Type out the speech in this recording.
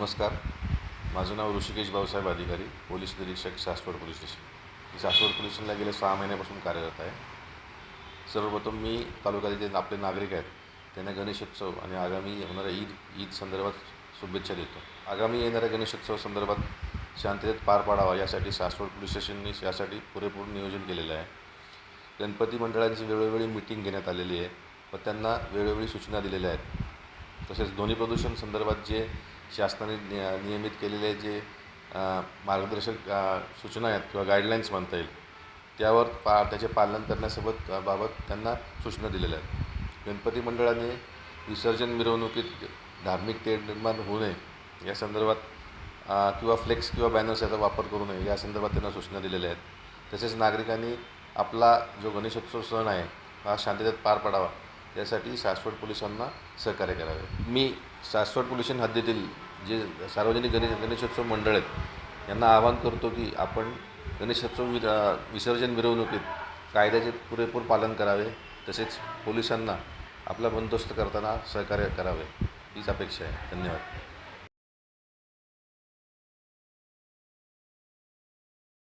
नमस्कार. माझं नाव ऋषिकेश भाऊसाहेब अधिकारी पोलीस निरीक्षक Saswad police station. Saswad police स्टेशनला गेले सहा महिन्यापासून कार्यरत आहे. सर्वप्रथम मी तालुक्यातील जे आपले नागरिक आहेत त्यांना गणेशोत्सव आणि आगामी होणाऱ्या ईद ईद संदर्भात शुभेच्छा देतो. आगामी येणाऱ्या गणेशोत्सव संदर्भात शांततेत पार पाडावा यासाठी सासवड पोलीस स्टेशनने यासाठी पुरेपूर नियोजन केलेलं आहे. गणपती मंडळांची वेळोवेळी मिटिंग घेण्यात आलेली आहे. व त्यांना वेळोवेळी सूचना दिलेल्या आहेत. तसेच ध्वनी प्रदूषण संदर्भात जे शासनाने नियमित केलेले जे मार्गदर्शक सूचना आहेत किंवा गाईडलाईन्स म्हणता येईल त्यावर पा त्याचे पालन करण्यासोबत बाबत त्यांना सूचना दिलेल्या आहेत. गणपती मंडळाने विसर्जन मिरवणुकीत धार्मिक तेढ निर्माण होऊ नये या संदर्भात किंवा फ्लेक्स किंवा बॅनर्स याचा वापर करू नये या संदर्भात त्यांना सूचना दिलेल्या आहेत. तसेच नागरिकांनी आपला जो गणेशोत्सव सण आहे हा शांततेत पार पडावा. त्यासाठी सासवड पोलिसांना सहकार्य करावे. मी सासवड पोलीस हद्दीतील जे सार्वजनिक गणेश गणेशोत्सव मंडळ आहेत यांना आवाहन करतो की आपण गणेशोत्सव वि विसर्जन मिरवणुकीत कायद्याचे पुरेपूर पालन करावे तसेच पोलिसांना आपला बंदोबस्त करताना सहकार्य करावे. हीच अपेक्षा आहे. धन्यवाद.